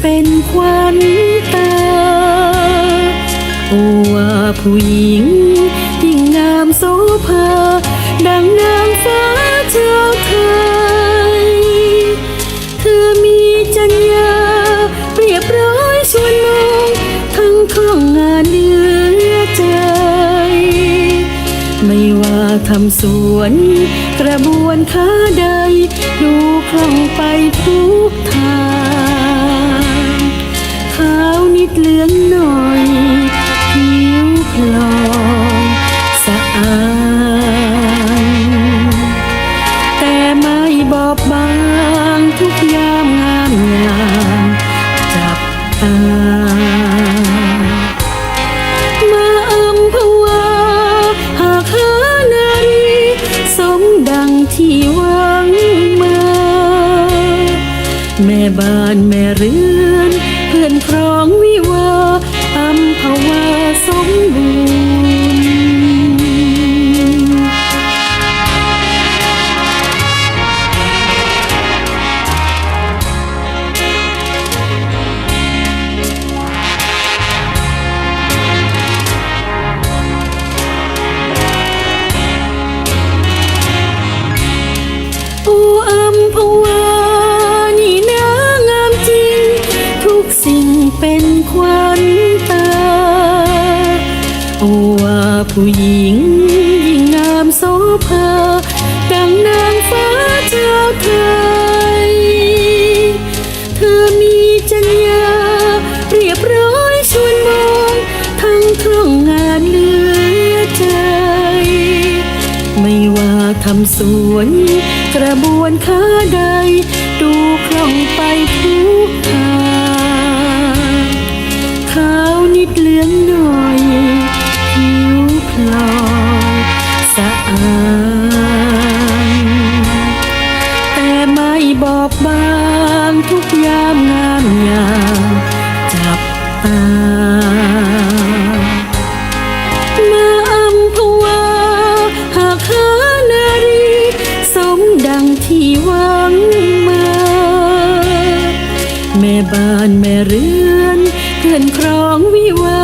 เป็นขวัญตาโอว่าผู้หญิงยิ่งงามโสภา ทำสวน กระบวนค้าใด บ้านแม่เรือน เพื่อนครอง ผู้หญิงยิ่งงามโสภาดังนางฟ้าเจ้าไทย เธอมีจัญญาเรียบร้อยชวนมอง ทั้งคล่องงานเหลือใจ ไม่ว่าทำสวน กระบวนค้าใด ดูคล่องไปทุกทาง คลอสะอาดแต่ไม่บอบบางทุกยามงามยามจับตามาอัำพวาหากหานารีสมดังที่หวังมา แม่บ้านแม่เรือนเพื่อนครองวิวา